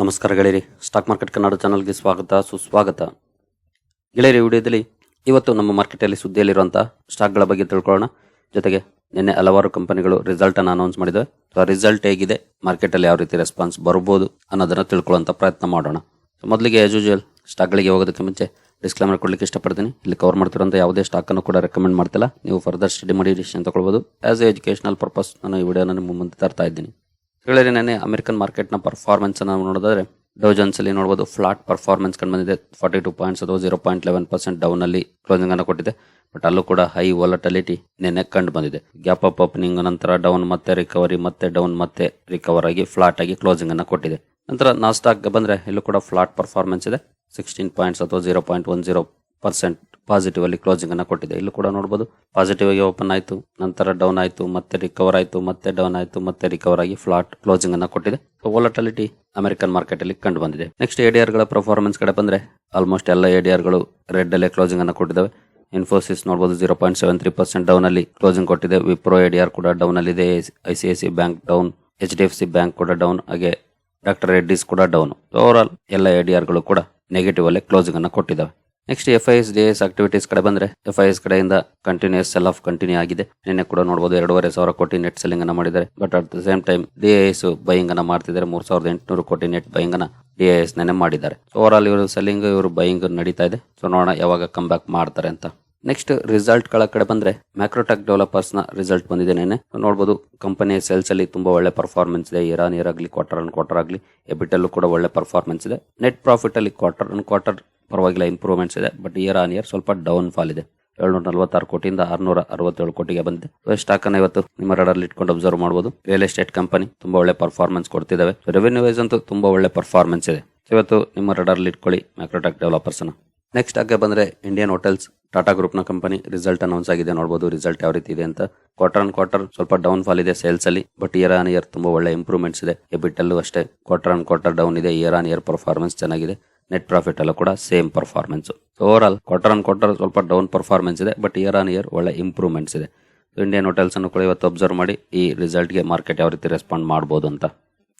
ನಮಸ್ಕಾರ ಗೆಳೆಯರಿ. Stock market Kannada ಚಾನಲ್ಗೆ ಸ್ವಾಗತ, ಸುಸ್ವಾಗತ. ಗೆಳೆಯರಿ ವಿಡಿಯೋದಲ್ಲಿ ಇವತ್ತು ನಮ್ಮ ಮಾರ್ಕೆಟಲ್ಲಿ ಸುದ್ದಿಯಲ್ಲಿರುವಂಥ ಸ್ಟಾಕ್ಗಳ ಬಗ್ಗೆ ತಿಳ್ಕೊಳ್ಳೋಣ. ಜೊತೆಗೆ ನಿನ್ನೆ ಹಲವಾರು ಕಂಪನಿಗಳು ರಿಸಲ್ಟನ್ನು ಅನೌನ್ಸ್ ಮಾಡಿದೆ ಸೊ ರಿಸಲ್ಟ್ ಹೇಗಿದೆ, ಮಾರ್ಕೆಟಲ್ಲಿ ಯಾವ ರೀತಿ ರೆಸ್ಪಾನ್ಸ್ ಬರ್ಬೋದು ಅನ್ನೋದನ್ನು ತಿಳ್ಕೊಳ್ಳೋಂಥ ಪ್ರಯತ್ನ ಮಾಡೋಣ. ಮೊದಲಿಗೆ ಆಸ್ ಯೂಶುವಲ್ ಸ್ಟಾಕ್ಗಳಿಗೆ ಹೋಗೋದಕ್ಕೆ ಮುಂಚೆ ಡಿಸ್ಕ್ಲೇಮರ್ ಕೊಡಲಿಕ್ಕೆ ಇಷ್ಟಪಡ್ತೀನಿ. ಇಲ್ಲಿ ಕವರ್ ಮಾಡ್ತಿರೋಂಥ ಯಾವುದೇ ಸ್ಟಾಕನ್ನು ಕೂಡ ರೆಕಮೆಂಡ್ ಮಾಡ್ತಿಲ್ಲ. ನೀವು ಫರ್ದರ್ ಸ್ಟಡಿ ಮಾಡಿ ಡಿಸಿಷನ್ ತಗೊಳ್ಬೋದು. ಆಸ್ ಎ ಎಜುಕೇಶನಲ್ ಪರ್ಪಸ್ ನಾನು ಈ ವಿಡಿಯೋನ ನಿಮ್ಮ ಮುಂದೆ ತರ್ತಾ ಇದ್ದೀನಿ. ಹೇಳಿದ್ರೆ ನೆನೆ ಅಮೆರಿಕನ್ ಮಾರ್ಕೆಟ್ನ ಪರ್ಫಾರ್ಮೆನ್ಸ್ ಅನ್ನು ನೋಡೋದಾದ್ರೆ ಅಲ್ಲಿ ನೋಡಬಹುದು ಫ್ಲಾಟ್ ಪರ್ಫಾರ್ಮೆನ್ಸ್ ಕಂಡು ಬಂದಿದೆ. ಫಾರ್ಟಿ ಟು ಪಾಯಿಂಟ್ಸ್ ಅಥವಾ zero point eleven percent down ಅಲ್ಲಿ ಕ್ಲೋಸಿಂಗ್ ಅನ್ನು ಕೊಟ್ಟಿದೆ. ಬಟ್ ಅಲ್ಲೂ ಕೂಡ ಹೈ ವಾಲಟಲಿಟಿ ನೆನೆ ಕಂಡು ಬಂದಿದೆ. ಗ್ಯಾಪ್ ಅಪ್ ಓಪನಿಂಗ್ ನಂತರ ಡೌನ್ ಮತ್ತೆ ರಿಕವರಿ ಮತ್ತೆ ಡೌನ್ ಮತ್ತೆ ರಿಕವರ್ ಆಗಿ ಫ್ಲಾಟ್ ಆಗಿ ಕ್ಲೋಸಿಂಗ್ ಅನ್ನು ಕೊಟ್ಟಿದೆ. ನಂತರ ನಾಸ್ಟಾಕ್ ಬಂದ್ರೆ ಇಲ್ಲೂ ಕೂಡ ಫ್ಲಾಟ್ ಪರ್ಫಾರ್ಮೆನ್ಸ್ ಇದೆ. ಸಿಕ್ಸ್ಟೀನ್ ಪಾಯಿಂಟ್ಸ್ ಅಥವಾ zero point one zero percent positive ಅಲ್ಲಿ ಕ್ಲೋಸಿಂಗ್ ಅನ್ನ ಕೊಟ್ಟಿದೆ. ಇಲ್ಲಿ ಕೂಡ ನೋಡಬಹುದು ಪಾಸಿಟಿವ್ ಆಗಿ ಓಪನ್ ಆಯಿತು. ನಂತರ ಡೌನ್ ಆಯಿತು. ಮತ್ತೆ ರಿಕವರ್ ಆಯಿತು. ಮತ್ತೆ ಡೌನ್ ಆಯಿತು. ಮತ್ತೆ ರಿಕವರ್ ಆಗಿ ಫ್ಲಾಟ್ ಕ್ಲೋಸಿಂಗ್ ಅನ್ನ ಕೊಟ್ಟಿದೆ. ವೊಲಟಾಲಿಟಿ ಅಮೆರಿಕನ್ ಮಾರ್ಕೆಟ್ ಅಲ್ಲಿ ಕಂಡು ಬಂದಿದೆ. ನೆಕ್ಸ್ಟ್ ಎಡಿಆರ್ಗಳ ಪರ್ಫಾರ್ಮೆನ್ಸ್ ಕಡೆ ಬಂದ್ರೆ ಆಲ್ಮೋಸ್ಟ್ ಎಲ್ಲ ಎಡಿಆರ್ಗಳು ರೆಡ್ ಅಲ್ಲೇ ಕ್ಲೋಸಿಂಗ್ ಅನ್ನ ಕೊಟ್ಟಿದ್ದಾವೆ. ಇನ್ಫೋಸಿಸ್ ನೋಡಬಹುದು zero point seven three percent down ಅಲ್ಲಿ ಕ್ಲೋಸಿಂಗ್ ಕೊಟ್ಟಿದೆ. ವಿಪ್ರೋ ಎಡಿಆರ್ ಕೂಡ ಡೌನ್ ಅಲ್ಲಿ ಇದೆ. I C I C bank down H D F C bank ಕೂಡ ಡೌನ್ ಹಾಗೆ ಡಾಕ್ಟರ್ ರೆಡ್ಡಿಸ್ ಕೂಡ ಡೌನ್ ಓವರ್ ಆಲ್ ಎಲ್ಲ ಎಡಿಆರ್ಗಳು ಕೂಡ ನೆಗೆಟಿವ್ ಅಲ್ಲೇ ಕ್ಲೋಸಿಂಗ್ ಅನ್ನ ಕೊಟ್ಟಿದ್ದಾವೆ. Next F I S D S activities ಕಡೆ ಬಂದ್ರೆ ಎಫ್ ಐ ಎಸ್ ಕಡೆಯಿಂದ ಕಂಟಿನ್ಯೂಸ್ ಸೆಲ್ ಆಫ್ ಕಂಟಿನ್ಯೂ ಆಗಿದೆ. ನಿನ್ನೆ ಕೂಡ ನೋಡಬಹುದು ಎರಡೂವರೆ ಸಾವಿರ ಕೋಟಿ ನೆಟ್ ಸೆಲ್ಲಿಂಗ್ ಅನ್ನ ಮಾಡಿದ್ದಾರೆ. But at the same time D S buying ಅನ್ನ ಮಾಡ್ತಿದ್ದಾರೆ. ಮೂರ್ ಸಾವಿರದ ಎಂಟುನೂರು ಕೋಟಿ ನೆಟ್ ಬೈಯಿಂಗ್ ಅನ್ನ ಡಿ ಎಸ್ ನೆನೆ ಮಾಡಿದ್ದಾರೆ. ಓವರ್ ಆಲ್ ಇವರು ಸೆಲ್ಲಿಂಗ್ ಇವರು ಬೈಯಿಂಗ್ ನಡೀತಾ ಇದೆ. ಸೊ ನೋಡೋಣ ಯಾವಾಗ ಕಮ್ ಬ್ಯಾಕ್ ಮಾಡ್ತಾರೆ ಅಂತ. ನೆಕ್ಸ್ಟ್ ರಿಸಲ್ಟ್ಗಳ ಕಡೆ ಬಂದ್ರೆ ಮ್ಯಾಕ್ರೋಟೆಕ್ ಡೆವಲಪರ್ಸ್ನ ರಿಸಲ್ಟ್ ಬಂದಿದೆ ನೆನೆ ನೋಡಬಹುದು ಕಂಪನಿಯ ಸೇಲ್ಸ್ ಅಲ್ಲಿ ತುಂಬಾ ಒಳ್ಳೆ ಪರ್ಫಾರ್ಮೆನ್ಸ್ ಇದೆ. ಇರಾನ್ ಇಯರ್ ಆಗಲಿ ಕ್ವಾರ್ಟರ್ ಅನ್ ಕ್ವಾರ್ಟರ್ ಆಗಲಿ ಎಬಿಟಲ್ಲೂ ಕೂಡ ಒಳ್ಳೆ ಪರ್ಫಾರ್ಮೆನ್ಸ್ ಇದೆ. ನೆಟ್ ಪ್ರಾಫಿಟ್ ಅಲ್ಲಿ ಕ್ವಾರ್ಟರ್ ಅನ್ ಕ್ವಾರ್ಟರ್ ಪರವಾಗಿಲ್ಲ ಇಂಪ್ರೂವ್ಮೆಂಟ್ಸ್ ಇದೆ. ಬಟ್ ಇಯರ್ ಆನ್ ಇಯರ್ ಸ್ವಲ್ಪ ಡೌನ್ ಫಾಲ್ ಇದೆ. ಏಳ್ನೂರ ನಲವತ್ತಾರು ಕೋಟಿಯಿಂದ ಆರ್ನೂರ ಅರವತ್ತೇಳು ಕೋಟಿಗೆ ಬಂದಿದೆ. ಸ್ಟಾಕ್ ಅನ್ನ ಇವತ್ತು? ನಿಮ್ಮ ರಡರ್ ಇಟ್ಕೊಂಡು ಅಬ್ಸರ್ವ್ ಮಾಡಬಹುದು ರಿಯಲ್ ಎಸ್ಟೇಟ್ ಕಂಪನಿ ತುಂಬಾ ಒಳ್ಳೆ ಪರ್ಫಾರ್ಮೆನ್ಸ್ ಕೊಡ್ತಿದ್ದಾವೆ ರೆವೆನ್ಯೂ ವೈಸ್ ಅಂತೂ ತುಂಬಾ ಒಳ್ಳೆ ಪರ್ಫಾರ್ಮೆನ್ಸ್ ಇದೆ. ಇವತ್ತು ನಿಮ್ಮ ರಡರ್ ಇಟ್ಕೊಳ್ಳಿ ಮ್ಯಾಕ್ರೋಟೆಕ್ ಡೆವಲಪರ್ಸ್ ಅನ್ನ. ನೆಕ್ಸ್ಟ್ ಆಗಿ ಬಂದರೆ ಇಂಡಿಯನ್ ಹೋಟೆಲ್ಸ್ ಟಾಟಾ ಗ್ರೂಪ್ನ ಕಂಪನಿ ರಿಸಲ್ಟ್ ಅನೌನ್ಸ್ ಆಗಿದೆ. ನೋಡಬಹುದು ರಿಸಲ್ಟ್ ಯಾವ ರೀತಿ ಇದೆ ಅಂತ. ಕ್ವಾರ್ಟರ್ ಆನ್ ಕ್ವಾರ್ಟರ್ ಸ್ವಲ್ಪ ಡೌನ್ ಫಾಲ್ ಇದೆ ಸೇಲ್ಸ್ ಅಲ್ಲಿ ಬಟ್ ಇಯರ್ ಆನ್ ಇಯರ್ ತುಂಬಾ ಒಳ್ಳೆ ಇಂಪ್ರೂವ್ಮೆಂಟ್ಸ್ ಇದೆ. ಎಬಿಟ್ ಅಲ್ಲೂ ಅಷ್ಟೇ ಕ್ವಾರ್ಟರ್ ಆನ್ ಕ್ವಾರ್ಟರ್ ಡೌನ್ ಇದೆ ಇಯರ್ ಆನ್ ಇಯರ್ ಪರ್ಫಾರ್ಮೆನ್ಸ್ ಚೆನ್ನಾಗಿದೆ. ನೆಟ್ ಪ್ರಾಫಿಟ್ ಅಲ್ಲೂ ಕೂಡ same performance over all quarter on quarter ಸ್ವಲ್ಪ ಡೌನ್ ಪರ್ಫಾರ್ಮೆನ್ಸ್ ಇದೆ ಬಟ್ ಇಯರ್ ಆನ್ ಇಯರ್ ಒಳ್ಳೆ ಇಂಪ್ರೂವ್ಮೆಂಟ್ಸ್ ಇದೆ. ಇಂಡಿಯನ್ ಹೋಟೆಲ್ಸ್ ಅನ್ನು ಕೂಡ ಇವತ್ತು ಅಬ್ಸರ್ವ್ ಮಾಡಿ ಈ ರಿಸಲ್ಟ್ಗೆ ಮಾರ್ಕೆಟ್ ಯಾವ ರೀತಿ ರೆಸ್ಪಾಂಡ್ ಮಾಡಬಹುದು ಅಂತ.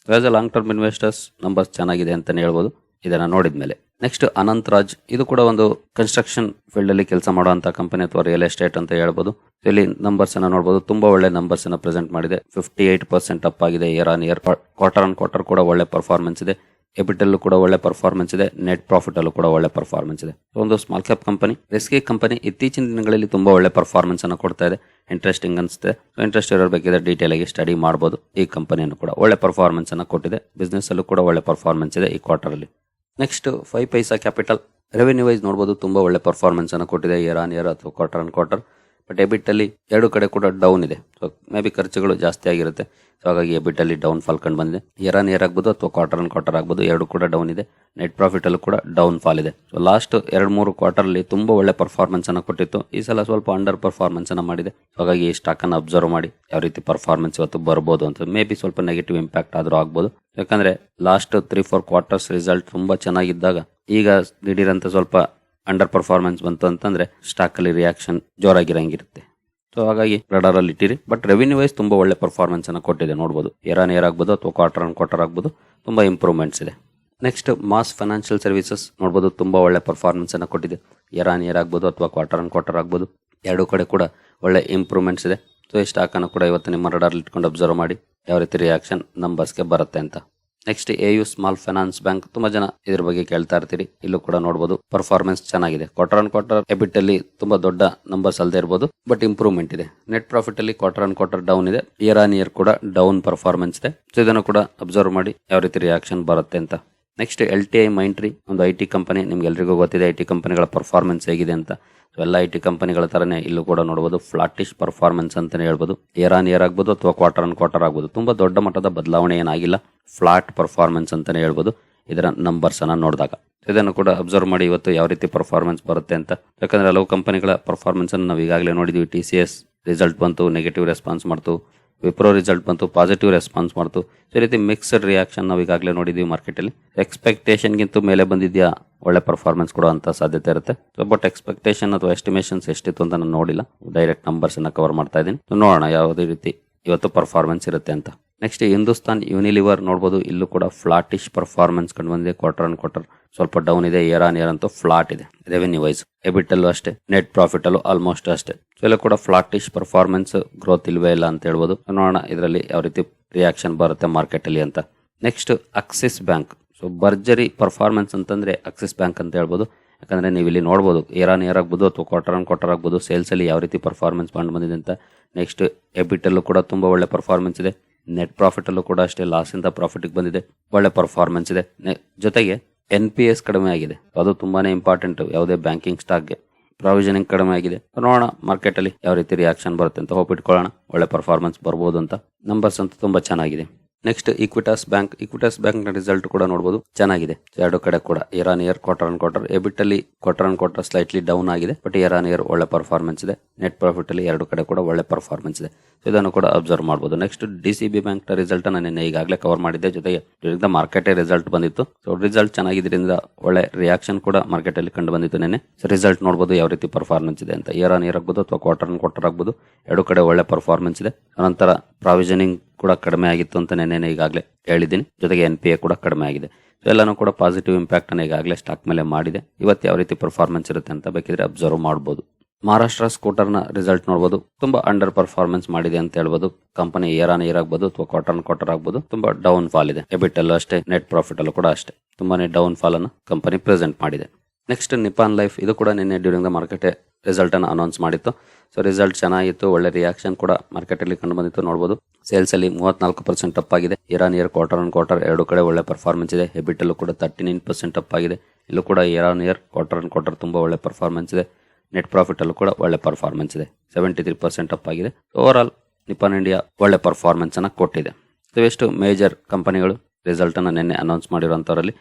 As long term investors numbers ಚೆನ್ನಾಗಿದೆ ಅಂತಾನೆ ಹೇಳ್ಬೋದು. ಇದನ್ನ ನೋಡಿದ ಮೇಲೆ ನೆಕ್ಸ್ಟ್ ಅನಂತ್ ರಾಜ್ ಇದು ಕೂಡ ಒಂದು ಕನ್ಸ್ಟ್ರಕ್ಷನ್ ಫೀಲ್ಡ್ ಅಲ್ಲಿ ಕೆಲಸ ಮಾಡುವಂತ ಕಂಪನಿ ಅಥವಾ ರಿಯಲ್ ಎಸ್ಟೇಟ್ ಅಂತ ಹೇಳ್ಬೋದು. ಇಲ್ಲಿ ನಂಬರ್ಸ್ ಅನ್ನ ನೋಡಬಹುದು ತುಂಬಾ ಒಳ್ಳೆ ನಂಬರ್ಸ್ ಅನ್ನ ಪ್ರೆಸೆಂಟ್ ಮಾಡಿದೆ. ಫಿಫ್ಟಿ ಏಟ್ ಪರ್ಸೆಂಟ್ ಅಪ್ ಆಗಿದೆ year on year quarter on quarter ಕೂಡ ಒಳ್ಳೆ ಪರ್ಫಾರ್ಮೆನ್ಸ್ ಇದೆ. ಎಬಿಟಲ್ಲೂ ಕೂಡ ಒಳ್ಳೆ ಪರ್ಫಾರ್ಮೆನ್ಸ್ ಇದೆ. ನೆಟ್ ಪ್ರಾಫಿಟ್ ಅಲ್ಲೂ ಕೂಡ ಒಳ್ಳೆ ಪರ್ಫಾರ್ಮೆನ್ಸ್ ಇದೆ. ಒಂದು small cap company risky company ಇತ್ತೀಚಿನ ದಿನಗಳಲ್ಲಿ ತುಂಬಾ ಒಳ್ಳೆ ಪರ್ಫಾರ್ಮೆನ್ಸ್ ಅನ್ನು ಕೊಡ್ತಾ ಇದೆ. ಇಂಟ್ರೆಸ್ಟಿಂಗ್ ಅನ್ಸುತ್ತೆ. ಇಂಟ್ರೆಸ್ಟ್ ಇರಬೇಕಿದ್ರೆ ಬೇಕಿದ್ರೆ ಡೀಟೇಲ್ ಆಗಿ ಸ್ಟಡಿ ಮಾಡಬಹುದು ಈ ಕಂಪನಿಯನ್ನು ಕೂಡ ಒಳ್ಳೆ ಪರ್ಫಾರ್ಮೆನ್ಸ್ ಅನ್ನು ಕೊಟ್ಟಿದೆ. ಬಿಸ್ನೆಸ್ ಅಲ್ಲೂ ಕೂಡ ಒಳ್ಳೆ ಪರ್ಫಾರ್ಮೆನ್ಸ್ ಇದೆ ಈ ಕ್ವಾರ್ಟರ್ ಅಲ್ಲಿ. Next five paisa capital revenue wise ನೋಡಬಹುದು ತುಂಬಾ ಒಳ್ಳೆ ಪರ್ಫಾರ್ಮೆನ್ಸ್ ಅನ್ನು ಕೊಟ್ಟಿದೆ ಇಯರ್ ಆನ್ ಇಯರ್ ಅಥವಾ quarter on quarter but EBIT ಅಲ್ಲಿ ಎರಡು ಕಡೆ ಕೂಡ ಡೌನ್ ಇದೆ. ಸೊ ಮೇ ಬಿ ಖರ್ಚುಗಳು ಜಾಸ್ತಿ ಆಗಿರುತ್ತೆ. ಸೊ ಹಾಗಾಗಿ ಎಬಿಟ್ ಅಲ್ಲಿ ಡೌನ್ ಫಾಲ್ ಕಂಡು ಬಂದಿದೆ. ಇಯರ್ ಆನ್ ಇಯರ್ ಆಗ್ಬೋದು ಅಥವಾ ಕ್ವಾರ್ಟರ್ ಆನ್ ಕ್ವಾರ್ಟರ್ ಆಗ್ಬೋದು, ಎರಡು ಕೂಡ ಡೌನ್ ಇದೆ. ನೆಟ್ ಪ್ರಾಫಿಟ್ ಅಲ್ಲೂ ಕೂಡ ಡೌನ್ ಫಾಲ್ ಇದೆ. ಸೊ ಲಾಸ್ಟ್ ಎರಡು, ಮೂರು ಕ್ವಾರ್ಟರ್ ಅಲ್ಲಿ ತುಂಬಾ ಒಳ್ಳೆ ಪರ್ಫಾರ್ಮೆನ್ಸ್ ಅನ್ನು ಕೊಟ್ಟಿತ್ತು. ಈ ಸಲ ಸ್ವಲ್ಪ ಅಂಡರ್ ಪರ್ಫಾರ್ಮೆನ್ಸ್ ಅನ್ನ ಮಾಡಿದೆ. ಸೊ ಹಾಗಾಗಿ ಈ ಸ್ಟಾಕ್ ಅನ್ನು ಅಬ್ಸರ್ವ್ ಮಾಡಿ ಯಾವ ರೀತಿ ಪರ್ಫಾರ್ಮೆನ್ಸ್ ಇವತ್ತು ಬರ್ಬೋದು ಅಂತ. ಮೇ ಬಿ ಸ್ವಲ್ಪ ನೆಗೆಟಿವ್ ಇಂಪ್ಯಾಕ್ಟ್ ಆದ್ರೂ ಆಗ್ಬೋದು. ಯಾಕಂದ್ರೆ last three four quarters result ತುಂಬಾ ಚೆನ್ನಾಗಿದ್ದಾಗ ಈಗ ದಿಢೀರಂತ ಸ್ವಲ್ಪ ಅಂಡರ್ ಪರ್ಫಾರ್ಮೆನ್ಸ್ ಬಂತು ಅಂತಂದ್ರೆ ಸ್ಟಾಕ್ ಅಲ್ಲಿ ರಿಯಾಕ್ಷನ್ ಜೋರಾಗಿರಂಗಿರುತ್ತೆ. ಸೊ ಹಾಗಾಗಿ ರಡಾರ್ ಅಲ್ಲಿ ಇಟ್ಟಿರಿ. ಬಟ್ ರೆವಿನ್ಯೂ ವೈಸ್ ತುಂಬಾ ಒಳ್ಳೆ ಪರ್ಫಾರ್ಮೆನ್ಸ್ ಅನ್ನ ಕೊಟ್ಟಿದೆ ನೋಡಬಹುದು ಏರಾನ್ ಇಯರ್ ಆಗ್ಬೋದು ಅಥವಾ ಕ್ವಾರ್ಟರ್ ಆನ್ ಕ್ವಾರ್ಟರ್ ಆಗ್ಬೋದು. ತುಂಬಾ ಇಂಪ್ರೂವ್ಮೆಂಟ್ಸ್ ಇದೆ. ನೆಕ್ಸ್ಟ್ ಮಾಸ್ ಫೈನಾನ್ಷಿಯಲ್ ಸರ್ವಿಸಸ್ ನೋಡಬಹುದು ತುಂಬಾ ಒಳ್ಳೆ ಪರ್ಫಾರ್ಮೆನ್ಸ್ ಅನ್ನ ಕೊಟ್ಟಿದೆ. ಏರಾನ್ ಇಯರ್ ಆಗ್ಬೋದು ಅಥವಾ ಕ್ವಾರ್ಟರ್ ಆನ್ ಕ್ವಾರ್ಟರ್ ಆಗ್ಬೋದು. ಎರಡು ಕಡೆ ಕೂಡ ಒಳ್ಳೆ ಇಂಪ್ರೂವ್ಮೆಂಟ್ಸ್ ಇದೆ. ಸೊ ಈ ಸ್ಟಾಕ್ ಅನ್ನು ಕೂಡ ಇವತ್ತು ನಿಮ್ಮ ರಡಾರ್ ಇಟ್ಕೊಂಡು ಅಬ್ಸರ್ವ್ ಮಾಡಿ, ಯಾವ ರೀತಿ ರಿಯಾಕ್ಷನ್ ನಂಬರ್ಸ್ಗೆ ಬರುತ್ತೆ ಅಂತ. Next A U small finance bank ತುಂಬಾ ಜನ ಇದ್ರ ಬಗ್ಗೆ ಕೇಳ್ತಾ ಇರ್ತೀರಿ. ಇಲ್ಲೂ ಕೂಡ ನೋಡಬಹುದು ಪರ್ಫಾರ್ಮೆನ್ಸ್ ಚೆನ್ನಾಗಿದೆ. ಕ್ವಾರ್ಟರ್ ಆನ್ ಕ್ವಾರ್ಟರ್ ಎಬಿಟ್ ಅಲ್ಲಿ ತುಂಬಾ ದೊಡ್ಡ ನಂಬರ್ಸ್ ಅಲ್ಲದೆ ಇರಬಹುದು ಬಟ್ ಇಂಪ್ರೂವ್ಮೆಂಟ್ ಇದೆ. ನೆಟ್ ಪ್ರಾಫಿಟ್ ಅಲ್ಲಿ ಕ್ವಾರ್ಟರ್ ಆನ್ ಕ್ವಾರ್ಟರ್ ಡೌನ್ ಇದೆ. ಇಯರ್ ಆನ್ ಇಯರ್ ಕೂಡ ಡೌನ್ ಪರ್ಫಾರ್ಮೆನ್ಸ್ ಇದೆ. ಸೊ ಇದನ್ನು ಕೂಡ ಅಬ್ಸರ್ವ್ ಮಾಡಿ ಯಾವ ರೀತಿ ರಿಯಾಕ್ಷನ್ ಬರುತ್ತೆ ಅಂತ. Next L T I Mindtree ಒಂದು ಐ ಟಿ ಕಂಪನಿ ನಿಮ್ಗೆ ಎಲ್ರಿಗೂ ಗೊತ್ತಿದೆ ಐ ಟಿ ಕಂಪನಿಗಳ ಪರ್ಫಾರ್ಮೆನ್ಸ್ ಹೇಗಿದೆ ಅಂತ. ಎಲ್ಲ ಐ ಟಿ ಕಂಪನಿಗಳ ತರನೇ ಇಲ್ಲೂ ಕೂಡ ನೋಡಬಹುದು ಫ್ಲಾಟಿಶ್ ಪರ್ಫಾರ್ಮೆನ್ಸ್ ಅಂತಾನೆ ಹೇಳ್ಬೋದು. ಇಯರ್ ಆನ್ ಇಯರ್ ಆಗ್ಬೋದು ಅಥವಾ ಕ್ವಾರ್ಟರ್ ಆನ್ ಕ್ವಾರ್ಟರ್ ಆಗ್ಬೋದು. ತುಂಬಾ ದೊಡ್ಡ ಮಟ್ಟದ ಬದಲಾವಣೆ ಏನಾಗಿಲ್ಲ. ಫ್ಲಾಟ್ ಪರ್ಫಾರ್ಮೆನ್ಸ್ ಅಂತಾನೆ ಹೇಳ್ಬೋದು. ಇದರ ನಂಬರ್ಸ್ ಅನ್ನ ನೋಡಿದಾಗ. ಇದನ್ನು ಕೂಡ ಅಬ್ಸರ್ವ್ ಮಾಡಿ ಇವತ್ತು ಯಾವ ರೀತಿ ಪರ್ಫಾರ್ಮೆನ್ಸ್ ಬರುತ್ತೆ ಅಂತ. ಯಾಕಂದ್ರೆ ಹಲವು ಕಂಪನಿಗಳ ಪರ್ಫಾರ್ಮೆನ್ಸ್ ಅನ್ನು ನಾವು ಈಗಾಗಲೇ ನೋಡಿದ್ವಿ. ಟಿ ಸಿ ಎಸ್ ರಿಸಲ್ಟ್ ಬಂತು ನೆಗೆಟಿವ್ ರೆಸ್ಪಾನ್ಸ್ ಮಾಡ್ತು. ವಿಪ್ರೋ ರಿಸಲ್ಟ್ ಬಂತು ಪಾಸಿಟಿವ್ ರೆಸ್ಪಾನ್ಸ್ ಮಾಡ್ತು. ಸೊ ಈ ರೀತಿ ಮಿಕ್ಸ್ಡ್ ರಿಯಾಕ್ಷನ್ ನಾವು ಈಗಾಗಲೇ ನೋಡಿದ್ದೀವಿ ಮಾರ್ಕೆಟಲ್ಲಿ ಎಕ್ಸ್ಪೆಕ್ಟೇಷನ್ಗಿಂತ ಮೇಲೆ ಬಂದಿದೆಯಾ? ಒಳ್ಳೆ ಪರ್ಫಾರ್ಮೆನ್ಸ್ ಕೊಡುವಂಥ ಸಾಧ್ಯತೆ ಇರುತ್ತೆ. ಸೊ ಬಟ್ ಎಕ್ಸ್ಪೆಕ್ಟೇಷನ್ ಅಥವಾ ಎಸ್ಟಿಮೇಷನ್ಸ್ ಎಷ್ಟಿತ್ತು ಅಂತ ನಾನು ನೋಡಿಲ್ಲ. ಡೈರೆಕ್ಟ್ ನಂಬರ್ಸ್ ಅನ್ನ ಕವರ್ ಮಾಡ್ತಾ ಇದ್ದೀನಿ. ನೋಡೋಣ ಯಾವುದೇ ರೀತಿ ಇವತ್ತು ಪರ್ಫಾರ್ಮೆನ್ಸ್ ಇರುತ್ತೆ ಅಂತ. ನೆಕ್ಸ್ಟ್ ಹಿಂದೂಸ್ತಾನ್ ಯೂನಿಲಿವರ್ ನೋಡ್ಬೋದು. ಇಲ್ಲೂ ಕೂಡ ಫ್ಲಾಟಿಶ್ ಪರ್ಫಾರ್ಮೆನ್ಸ್ ಕಂಡು ಬಂದಿದೆ ಕ್ವಾರ್ಟರ್ ಆನ್ ಕ್ವಾರ್ಟರ್ ಸ್ವಲ್ಪ ಡೌನ್ ಇದೆ ಇಯರ್ ಆನ್ ಇಯರ್ ಅಂತೂ ಫ್ಲಾಟ್ ಇದೆ. ರೆವೆನ್ಯೂ ವೈಸ್ ಎಬಿಟ್ ಅಲ್ಲೂ ಅಷ್ಟೇ ನೆಟ್ ಪ್ರಾಫಿಟ್ ಅಲ್ಲೂ ಆಲ್ಮೋಸ್ಟ್ ಅಷ್ಟೇ. ಸೊ ಎಲ್ಲ ಕೂಡ ಫ್ಲಾಟಿಶ್ ಪರ್ಫಾರ್ಮೆನ್ಸ್ ಗ್ರೋತ್ ಇಲ್ವೇ ಇಲ್ಲ ಅಂತ ಹೇಳ್ಬೋದು. ನೋಡೋಣ ಇದರಲ್ಲಿ ಯಾವ ರೀತಿ ರಿಯಾಕ್ಷನ್ ಬರುತ್ತೆ ಮಾರ್ಕೆಟ್ ಅಲ್ಲಿ ಅಂತ. ನೆಕ್ಸ್ಟ್ ಅಕ್ಸಿಸ್ ಬ್ಯಾಂಕ್ ಸೊ ಭರ್ಜರಿ ಪರ್ಫಾರ್ಮೆನ್ಸ್ ಅಂತಂದ್ರೆ ಅಕ್ಸಿಸ್ ಬ್ಯಾಂಕ್ ಅಂತ ಹೇಳ್ಬೋದು. ಯಾಕಂದ್ರೆ ನೀವು ಇಲ್ಲಿ ನೋಡ್ಬೋದು ಆನ್ ಇಯರ್ ಆಗ್ಬೋದು ಅಥವಾ ಕ್ವಾರ್ಟರ್ ಆನ್ ಕ್ವಾರ್ಟರ್ ಆಗ್ಬೋದು ಸೇಲ್ಸ್ ಅಲ್ಲಿ ಯಾವ ರೀತಿ ಪರ್ಫಾರ್ಮೆನ್ಸ್ ಬಂದು ಬಂದಿದೆ ಅಂತ. ನೆಕ್ಸ್ಟ್ ಎಬಿಟ್ ಅಲ್ಲೂ ಕೂಡ ತುಂಬಾ ಒಳ್ಳೆ ಪರ್ಫಾರ್ಮೆನ್ಸ್ ಇದೆ. ನೆಟ್ ಪ್ರಾಫಿಟ್ ಅಲ್ಲೂ ಕೂಡ ಅಷ್ಟೇ ಲಾಸ್ ಇಂದ ಪ್ರಾಫಿಟ್ ಬಂದಿದೆ. ಒಳ್ಳೆ ಪರ್ಫಾರ್ಮೆನ್ಸ್ ಇದೆ. ಜೊತೆಗೆ ಎನ್ ಪಿ ಎಸ್ ಕಡಿಮೆ ಆಗಿದೆ. ಅದು ತುಂಬಾನೇ ಇಂಪಾರ್ಟೆಂಟ್ ಯಾವುದೇ ಬ್ಯಾಂಕಿಂಗ್ ಸ್ಟಾಕ್ಗೆ ಪ್ರಾವಿಷನಿಂಗ್ ಕಡಿಮೆ ಆಗಿದೆ. ನೋಡೋಣ ಮಾರ್ಕೆಟ್ ಅಲ್ಲಿ ಯಾವ ರೀತಿ ರಿಯಾಕ್ಷನ್ ಬರುತ್ತೆ ಅಂತ. ಹೋಪ್ ಇಟ್ಕೊಳ್ಳೋಣ. ಒಳ್ಳೆ ಪರ್ಫಾರ್ಮೆನ್ಸ್ ಬರ್ಬೋದು ಅಂತ. ನಂಬರ್ಸ್ ಅಂತ ತುಂಬಾ ಚೆನ್ನಾಗಿದೆ. ನೆಕ್ಸ್ಟ್ ಇಕ್ವಿಟಾಸ್ ಬ್ಯಾಂಕ್ ಇಕ್ವಿಟಾಸ್ ಬ್ಯಾಂಕ್ನ ರಿಸಲ್ಟ್ ಕೂಡ ನೋಡಬಹುದು ಚೆನ್ನಾಗಿದೆ. ಎರಡು ಕಡೆ ಕೂಡ. Year on year quarter on quarter EBIT ಅಲ್ಲಿ quarter on quarter slightly down ಆಗಿದೆ ಬಟ್ ಇಯರ್ ಆನ್ ಇಯರ್ ಒಳ್ಳೆ ಪರ್ಫಾರ್ಮೆನ್ಸ್ ಇದೆ. ನೆಟ್ ಪ್ರಾಫಿಟ್ ಅಲ್ಲಿ ಎರಡು ಕಡೆ ಕೂಡ ಒಳ್ಳೆ ಪರ್ಫಾರ್ಮೆನ್ಸ್ ಇದೆ. ಇದನ್ನು ಕೂಡ ಅಬ್ಸರ್ವ್ ಮಾಡಬಹುದು ನೆಕ್ಸ್ಟ್ ಡಿ ಸಿ ಬಿ ಬ್ಯಾಂಕ್ನ ರಿಸಲ್ಟ್ ನಾನು ನಿನ್ನೆ ಈಗಾಗಲೇ ಕವರ್ ಮಾಡಿದ್ದೆ. ಜೊತೆಗೆ ಇದರಿಂದ ಮಾರ್ಕೆಟ್ ರಿಸಲ್ಟ್ ಬಂದಿತ್ತು. ಸೊ ರಿಸಲ್ಟ್ ಚೆನ್ನಾಗಿದ್ದರಿಂದ ಒಳ್ಳೆ ರಿಯಾಕ್ಷನ್ ಕೂಡ ಮಾರ್ಕೆಟ್ ಅಲ್ಲಿ ಕಂಡು ಬಂದಿತ್ತು ನಿನ್ನೆ. ಸೊ ರಿಸಲ್ಟ್ ನೋಡಬಹುದು ಯಾವ ರೀತಿ ಪರ್ಫಾರ್ಮೆನ್ಸ್ ಇದೆ ಅಂತ. ಇಯರ್ ಆನ್ ಇಯರ್ ಆಗ್ಬೋದು ಅಥವಾ ಕ್ವಾರ್ಟರ್ ಆನ್ ಕ್ವಾರ್ಟರ್ ಆಗ್ಬೋದು. ಎರಡು ಕಡೆ ಒಳ್ಳೆ ಪರ್ಫಾರ್ಮೆನ್ಸ್ ಇದೆ. ನಂತರ ಪ್ರಾವಿಷನಿಂಗ್ ಕೂಡ ಕಡಿಮೆ ಆಗಿತ್ತು ಅಂತ ನೆನ್ನೆ ಈಗಾಗಲೇ ಹೇಳಿದ್ದೀನಿ. ಜೊತೆಗೆ ಎನ್ ಪಿ ಎ ಕೂಡ ಕಡಿಮೆ ಆಗಿದೆ. ಸೊ ಎಲ್ಲಾನು ಕೂಡ ಪಾಸಿಟಿವ್ ಇಂಪ್ಯಾಕ್ಟ್ ಅನ್ನು ಈಗಾಗಲೇ ಸ್ಟಾಕ್ ಮೇಲೆ ಮಾಡಿದೆ. ಇವತ್ತು ಯಾವ ರೀತಿ ಪರ್ಫಾರ್ಮೆನ್ಸ್ ಇರುತ್ತೆ ಅಂತ ಬೇಕಿದ್ರೆ ಅಬ್ಸರ್ವ್ ಮಾಡಬಹುದು ಮಹಾರಾಷ್ಟ್ರ ಸ್ಕೂಟರ್ನ ರಿಸಲ್ಟ್ ನೋಡಬಹುದು ತುಂಬಾ ಅಂಡರ್ ಪರ್ಫಾರ್ಮೆನ್ಸ್ ಮಾಡಿದೆ ಅಂತ ಹೇಳ್ಬೋದು. ಕಂಪನಿ ಇಯರ್ ಆನ್ ಇಯರ್ ಆಗ್ಬೋದು ಅಥವಾ ಕ್ವಾರ್ಟರ್ ಆನ್ ಕ್ವಾರ್ಟರ್ ಆಗ್ಬೋದು. ತುಂಬಾ ಡೌನ್ ಫಾಲ್ ಇದೆ. ಎಬಿಟ್ ಅಲ್ಲೂ ಅಷ್ಟೇ ನೆಟ್ ಪ್ರಾಫಿಟ್ ಅಲ್ಲೂ ಕೂಡ ಅಷ್ಟೇ. ತುಂಬಾನೇ ಡೌನ್ ಫಾಲ್ ಅನ್ನು ಕಂಪನಿ ಪ್ರೆಸೆಂಟ್ ಮಾಡಿದೆ. ನೆಕ್ಸ್ಟ್ ನಿಪಾನ್ ಲೈಫ್ ಇದು ಕೂಡ ನಿನ್ನೆ ಡ್ಯೂರಿಂಗ್ ದ ಮಾರ್ಕೆಟ್ ರಿಸಲ್ಟ್ ಅನ್ನು ಅನೌನ್ಸ್ ಮಾಡಿತ್ತು. ಸೊ ರಿಸಲ್ಟ್ ಚೆನ್ನಾಗಿತ್ತು, ಒಳ್ಳೆ ರಿಯಾಕ್ಷನ್ ಕೂಡ ಮಾರ್ಕೆಟ್ ಅಲ್ಲಿ ಕಂಡು ಬಂದಿತ್ತು ನೋಡಬಹುದು ಸೇಲ್ಸ್ ಅಲ್ಲಿ ಮೂವತ್ನಾಲ್ಕು ಪರ್ಸೆಂಟ್ ಅಪ್ ಆಗಿದೆ. Year on year quarter on quarter ಎರಡು ಕಡೆ ಒಳ್ಳೆ ಪರ್ಫಾರ್ಮೆನ್ಸ್ ಇದೆ. ಹೆಬಿಟಲ್ಲೂ ಕೂಡ ತರ್ಟಿ ನೈನ್ ಪರ್ಸೆಂಟ್ ಅಪ್ ಆಗಿದೆ. ಇಲ್ಲೂ ಕೂಡ year on year quarter on quarter ತುಂಬಾ ಒಳ್ಳೆ ಪರ್ಫಾರ್ಮೆನ್ಸ್ ಇದೆ. ನೆಟ್ ಪ್ರಾಫಿಟಲ್ಲೂ ಕೂಡ ಒಳ್ಳೆ ಪರ್ಫಾರ್ಮೆನ್ಸ್ ಇದೆ. ಸೆವೆಂಟಿ ತ್ರೀ ಪರ್ಸೆಂಟ್ ಅಪ್ ಆಗಿದೆ. ಓವರ್ ಆಲ್ ನಿಪಾನ್ ಇಂಡಿಯಾ ಒಳ್ಳೆ ಪರ್ಫಾರ್ಮೆನ್ಸ್ ಅನ್ನ ಕೊಟ್ಟಿದೆ. ಇವೆಷ್ಟು ಮೇಜರ್ ಕಂಪನಿಗಳು ರಿಸಲ್ಟನ್ನು ನಿನ್ನೆ ಅನೌನ್ಸ್ ಮಾಡಿರುವಂತವರಲ್ಲಿ.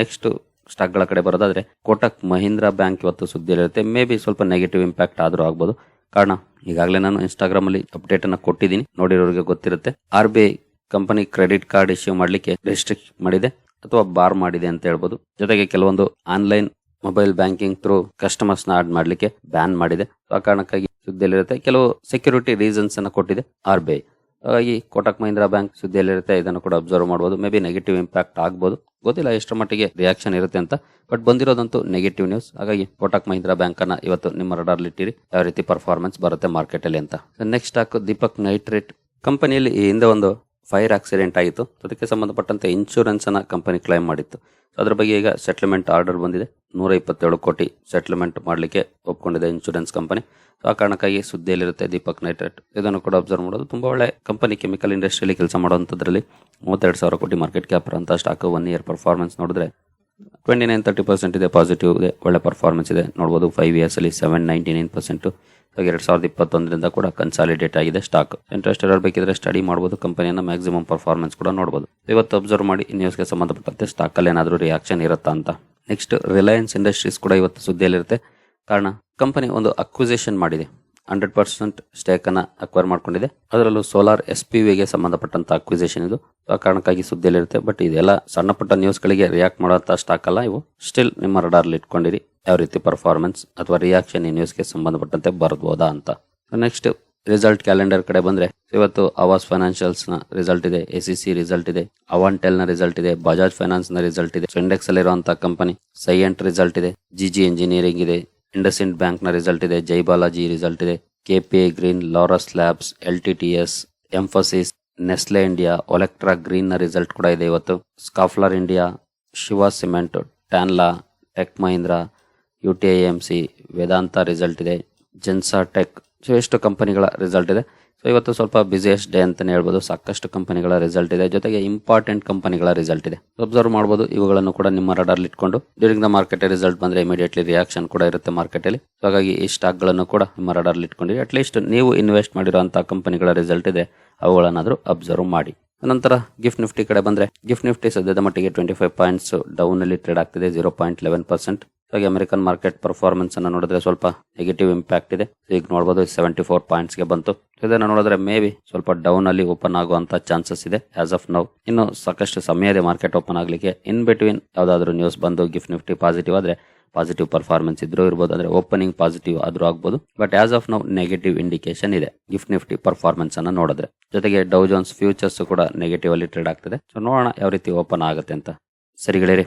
ನೆಕ್ಸ್ಟ್ ಸ್ಟಾಕ್ಗಳ ಕಡೆ ಬರೋದಾದ್ರೆ ಕೋಟಕ್ ಮಹೀಂದ್ರಾ ಬ್ಯಾಂಕ್ ಇವತ್ತು ಸುದ್ದಿಯಲ್ಲಿರುತ್ತೆ. ಮೇ ಬಿ ಸ್ವಲ್ಪ ನೆಗೆಟಿವ್ ಇಂಪ್ಯಾಕ್ಟ್ ಆದರೂ ಆಗ್ಬೋದು. ಕಾರಣ, ಈಗಾಗಲೇ ನಾನು ಇನ್ಸ್ಟಾಗ್ರಾಮಲ್ಲಿ ಅಲ್ಲಿ ಅಪ್ಡೇಟ್ ಅನ್ನ ಕೊಟ್ಟಿದ್ದೀನಿ. ನೋಡಿರೋರಿಗೆ ಗೊತ್ತಿರುತ್ತೆ. R B I company credit card issue ಮಾಡಲಿಕ್ಕೆ ರಿಸ್ಟ್ರಿಕ್ಟ್ ಮಾಡಿದೆ ಅಥವಾ ಬಾರ್ ಮಾಡಿದೆ ಅಂತ ಹೇಳ್ಬೋದು. ಜೊತೆಗೆ ಕೆಲವೊಂದು ಆನ್ಲೈನ್ ಮೊಬೈಲ್ ಬ್ಯಾಂಕಿಂಗ್ ಥ್ರೂ ಕಸ್ಟಮರ್ಸ್ನ ಆಡ್ ಮಾಡಲಿಕ್ಕೆ ಬ್ಯಾನ್ ಮಾಡಿದೆ. ಆ ಕಾರಣಕ್ಕಾಗಿ ಸುದ್ದಿಯಲ್ಲಿರುತ್ತೆ. ಕೆಲವು ಸೆಕ್ಯೂರಿಟಿ ರೀಸನ್ಸ್ ಅನ್ನ ಕೊಟ್ಟಿದೆ ಆರ್ ಬಿ ಐ ಹಾಗಾಗಿ ಕೋಟಕ್ ಮಹೀಂದ್ರ ಬ್ಯಾಂಕ್ ಸುದ್ದಿಯಲ್ಲಿರುತ್ತೆ, ಇದನ್ನು ಕೂಡ ಅಬ್ಸರ್ವ್ ಮಾಡಬಹುದು ಮೇ ಬಿ ನೆಗೆಟಿವ್ ಇಂಪ್ಯಾಕ್ಟ್ ಆಗ್ಬೋದು. ಗೊತ್ತಿಲ್ಲ ಎಷ್ಟರ ಮಟ್ಟಿಗೆ ರಿಯಾಕ್ಷನ್ ಇರುತ್ತೆ ಅಂತ ಬಟ್ ಬಂದಿರೋದಂತೂ ನೆಗೆಟಿವ್ ನ್ಯೂಸ್ ಹಾಗಾಗಿ ಕೋಟಕ್ ಮಹೀಂದ್ರ ಬ್ಯಾಂಕ್ ಅನ್ನ ಇವತ್ತು ನಿಮ್ಮ ರಡಾರ್ ಇಟ್ಟಿರಿ. ಯಾವ ರೀತಿ ಪರ್ಫಾರ್ಮೆನ್ಸ್ ಬರುತ್ತೆ ಮಾರ್ಕೆಟ್ ಅಲ್ಲಿ ಅಂತ. ನೆಕ್ಸ್ಟ್ ಸ್ಟಾಕ್ ದೀಪಕ್ ನೈಟ್ರೇಟ್ ಕಂಪನಿಯಲ್ಲಿ ಈ ಹಿಂದೆ ಒಂದು ಫೈರ್ ಆಕ್ಸಿಡೆಂಟ್ ಆಯಿತು ಅದಕ್ಕೆ ಸಂಬಂಧಪಟ್ಟಂತೆ ಇನ್ಶೂರೆನ್ಸ್ ಅನ್ನ ಕಂಪನಿ ಕ್ಲೈಮ್ ಮಾಡಿತ್ತು. ಸೊ ಅದ್ರ ಬಗ್ಗೆ ಈಗ ಸೆಟ್ಲ್ಮೆಂಟ್ ಆರ್ಡರ್ ಬಂದಿದೆ. ನೂರ ಇಪ್ಪತ್ತೇಳು ಕೋಟಿ ಸೆಟ್ಲ್ಮೆಂಟ್ ಮಾಡಲಿಕ್ಕೆ ಒಪ್ಕೊಂಡಿದೆ ಇನ್ಶೂರೆನ್ಸ್ ಕಂಪನಿ ಸೊ ಆ ಕಾರಣಕ್ಕಾಗಿ ಸುದ್ದಿಯಲ್ಲಿರುತ್ತೆ ದೀಪಕ್ ನೈಟ್ರೇಟ್. ಇದನ್ನು ಕೂಡ ಅಬ್ಸರ್ವ್ ಮಾಡೋದು ತುಂಬಾ ಒಳ್ಳೆ ಕಂಪನಿ ಕೆಮಿಕಲ್ ಇಂಡಸ್ಟ್ರಿಯಲ್ಲಿ ಕೆಲಸ ಮಾಡುವಂಥದ್ರಲ್ಲಿ ಮೂವತ್ತೆರಡು ಸಾವಿರ ಕೋಟಿ ಮಾರ್ಕೆಟ್ ಕ್ಯಾಪ್ ಅಂತ ಸ್ಟಾಕ್ ಒನ್ ಇಯರ್ ಪರ್ಫಾರ್ಮೆನ್ಸ್ ನೋಡಿದ್ರೆ ಟ್ವೆಂಟಿ ನೈನ್ ತರ್ಟಿ ಪರ್ಸೆಂಟ್ ಇದೆ ಪಾಸಿಟಿವ್ ಇದೆ, ಒಳ್ಳೆ ಪರ್ಫಾರ್ಮೆನ್ಸ್ ಇದೆ. ನೋಡ್ಬೋದು ಫೈವ್ ಇಯರ್ಸಲ್ಲಿ ಸೆವೆನ್ ನೈಂಟಿ ನೈನ್ ಪರ್ಸೆಂಟ್ ಎರಡು ಸಾವಿರದ ಇಪ್ಪತ್ತೊಂದರಿಂದ ಕೂಡ ಕನ್ಸಾಲಿಡೇಟ್ ಆಗಿದೆ ಸ್ಟಾಕ್ ಇಂಟ್ರೆಸ್ಟ್ ಬೇಕಿದ್ರೆ ಸ್ಟಡಿ ಮಾಡಬಹುದು ಕಂಪನಿಯನ್ನ ಮ್ಯಾಕ್ಸಿಮಮ್ ಪರ್ಫಾರ್ಮೆನ್ಸ್ ಕೂಡ ನೋಡಬಹುದು ಇವತ್ತು ಅಬ್ಸರ್ವ್ ಮಾಡಿ ನ್ಯೂಸ್ಗೆ ಸಂಬಂಧಪಟ್ಟಂತೆ ಸ್ಟಾಕ್ ಅಲ್ಲಿ ಏನಾದರೂ ರಿಯಾಕ್ಷನ್ ಇರುತ್ತಾ ಅಂತ. ನೆಕ್ಸ್ಟ್ ರಿಲಯನ್ಸ್ ಇಂಡಸ್ಟ್ರೀಸ್ ಕೂಡ ಇವತ್ತು ಸುದ್ದಿಯಲ್ಲಿರುತ್ತೆ. ಕಾರಣ ಕಂಪನಿ ಒಂದು ಅಕ್ವಿಸೇಷನ್ ಮಾಡಿದೆ. ಹಂಡ್ರೆಡ್ ಪರ್ಸೆಂಟ್ ಸ್ಟೇಕ್ ಅನ್ನ ಅಕ್ವೈರ್ ಮಾಡ್ಕೊಂಡಿದೆ. ಅದರಲ್ಲೂ ಸೋಲಾರ್ ಎಸ್ ಪಿ ವಿಗೆ ಸಂಬಂಧಪಟ್ಟಂತ ಅಕ್ವಿಸೇಷನ್ ಇದು. ಆ ಕಾರಣಕ್ಕಾಗಿ ಸುದ್ದಿಯಲ್ಲಿರುತ್ತೆ. ಬಟ್ ಇದೆಲ್ಲ ಸಣ್ಣ ಪುಟ್ಟ ನ್ಯೂಸ್ಗಳಿಗೆ ರಿಯಾಕ್ಟ್ ಮಾಡುವಂತ ಸ್ಟಾಕ್ ಅಲ್ಲ ಇವು. ಸ್ಟಿಲ್ ನಿಮ್ಮ ರಡಾರ್ಲಿ ಇಟ್ಕೊಂಡಿರಿ. ಯಾವ ರೀತಿ ಪರ್ಫಾರ್ಮೆನ್ಸ್ ಅಥವಾ ರಿಯಾಕ್ಷನ್ ಈ ನ್ಯೂಸ್ಗೆ ಸಂಬಂಧಪಟ್ಟಂತೆ ಬರ್ಬೋದಾ ಅಂತ. ನೆಕ್ಸ್ಟ್ ರಿಸಲ್ಟ್ ಕ್ಯಾಲೆಂಡರ್ ಕಡೆ ಬಂದ್ರೆ ಇವತ್ತು ಅವಾಸ್ ಫೈನಾನ್ಷಿಯಲ್ಸ್ನ ರಿಸಲ್ಟ್ ಇದೆ ಎಸಿಸಿ ರಿಸಲ್ಟ್ ಇದೆ ಅವಾಂಟೆಲ್ನ ರಿಸಲ್ಟ್ ಇದೆ ಬಜಾಜ್ ಫೈನಾನ್ಸ್ನ ರಿಸಲ್ಟ್ ಇದೆ. ಇಂಡೆಕ್ಸ್ ಅಲ್ಲಿರುವಂತಹ ಕಂಪನಿ ಸೈಯಂಟ್ ರಿಸಲ್ಟ್ ಇದೆ ಜಿಜಿ ಇಂಜಿನಿಯರಿಂಗ್ ಇದೆ ಇಂಡಸ್ಇಂಡ್ ಬ್ಯಾಂಕ್ನ ರಿಸಲ್ಟ್ ಇದೆ ಜೈ ಬಾಲಾಜಿ ರಿಸಲ್ಟ್ ಇದೆ KPI green Laurus labs L T T S Mphasis Nestle India Olectra ಗ್ರೀನ್ನ ರಿಸಲ್ಟ್ ಕೂಡ ಇದೆ ಇವತ್ತು. Schaeffler India Shiva cement Tanla tech Mahindra U T I M C Vedanta result ಇದೆ Zensar tech so ಎಷ್ಟು ಕಂಪನಿಗಳ result ಇದೆ? So ಇವತ್ತು ಸ್ವಲ್ಪ ಬಿಸಿಯೆಸ್ಟ್ ಡೇ ಅಂತಲೇ ಹೇಳ್ಬೋದು. ಸಾಕಷ್ಟು ಕಂಪನಿಗಳ ರಿಸಲ್ಟ್ ಇದೆ. ಜೊತೆಗೆ ಇಂಪಾರ್ಟೆಂಟ್ ಕಂಪನಿಗಳ ರಿಸಲ್ಟ್ ಇದೆ. ಅಬ್ಸರ್ವ್ ಮಾಡ್ಬೋದು. ಇವುಗಳನ್ನು ಕೂಡ ನಿಮ್ಮ ರಡಾರ್ ಇಟ್ಕೊಂಡು ಡ್ಯೂರಿಂಗ್ ದ ಮಾರ್ಕೆಟ್ ರಿಸಲ್ಟ್ ಬಂದರೆ ಇಮಿಡಿಯೇಟ್ಲಿ ರಿಯಾಕ್ಷನ್ ಕೂಡ ಇರುತ್ತೆ ಮಾರ್ಕೆಟಲ್ಲಿ ಸೊ ಹಾಗಾಗಿ ಈ ಸ್ಟಾಕ್ಗಳನ್ನು ಕೂಡ ನಿಮ್ಮ ರಡಾರ್ ಇಟ್ಕೊಂಡಿರಿ ಅಟ್ಲೀಸ್ಟ್ ನೀವು ಇನ್ವೆಸ್ಟ್ ಮಾಡಿರುವಂತಹ ಕಂಪನಿಗಳ ರಿಸಲ್ಟ್ ಇದೆ. ಅವುಗಳನ್ನಾದರೂ ಅಬ್ಸರ್ವ್ ಮಾಡಿ. ನಂತರ ಗಿಫ್ಟ್ ನಿಫ್ಟಿ ಕಡೆ ಬಂದರೆ ಗಿಫ್ಟ್ ನಿಫ್ಟಿ ಸದ್ಯದ ಮಟ್ಟಿಗೆ ಟ್ವೆಂಟಿ ಫೈವ್ ಪಾಯಿಂಟ್ಸ್ ಡೌನಲ್ಲಿ ಟ್ರೇಡ್ ಆಗ್ತಿದೆ ಜೀರೋ ಪಾಯಿಂಟ್ ಲೆವೆನ್ ಪರ್ಸೆಂಟ್ ಹಾಗೆ ಅಮೆರಿಕನ್ ಮಾರ್ಕೆಟ್ ಪರ್ಫಾರ್ಮೆನ್ಸ್ ಅನ್ನು ನೋಡಿದ್ರೆ ಸ್ವಲ್ಪ ನೆಗೆಟಿವ್ ಇಂಪ್ಯಾಕ್ಟ್ ಇದೆ. ಈಗ ನೋಡಬಹುದು ಸೆವೆಂಟಿ ಫೋರ್ ಪಾಯಿಂಟ್ಸ್ಗೆ ಬಂತು. ಇದನ್ನ ನೋಡಿದ್ರೆ ಮೇ ಬಿ ಸ್ವಲ್ಪ ಡೌನ್ ಅಲ್ಲಿ ಓಪನ್ ಆಗುವಂತ ಚಾನ್ಸಸ್ ಇದೆ ಆಸ್ ಆಫ್ ನೌ ಇನ್ನು ಸಾಕಷ್ಟು ಸಮಯ ಇದೆ ಮಾರ್ಕೆಟ್ ಓಪನ್ ಆಗ್ಲಿಕ್ಕೆ ಇನ್ ಬಿಟ್ವೀನ್ ಯಾವ್ದಾದ್ರು ನ್ಯೂಸ್ ಬಂದು ಗಿಫ್ಟ್ ನಿಫ್ಟಿ ಪಾಸಿಟಿವ್ ಆದ್ರೆ ಪಾಸಿಟಿವ್ ಪರ್ಫಾರ್ಮೆನ್ಸ್ ಇದ್ರೂ ಇರ್ಬೋದು. ಅಂದ್ರೆ ಓಪನಿಂಗ್ ಪಾಸಿಟಿವ್ ಆದ್ರೂ ಆಗ್ಬೋದು. But as of now negative indication ಇದೆ. ಗಿಫ್ಟ್ ನಿಫ್ಟಿ ಪರ್ಫಾರ್ಮೆನ್ಸ್ ಅನ್ನ ನೋಡಿದ್ರೆ. ಜೊತೆಗೆ ಡೌ ಜೋನ್ಸ್ ಫ್ಯೂಚರ್ಸ್ ಕೂಡ ನೆಗೆಟಿವ್ ಅಲ್ಲಿ ಟ್ರೇಡ್ ಆಗ್ತದೆ. ಸೊ ನೋಡೋಣ ಯಾವ ರೀತಿ ಓಪನ್ ಆಗುತ್ತೆ ಅಂತ. ಸರಿ ಗೆಳೆಯರಿ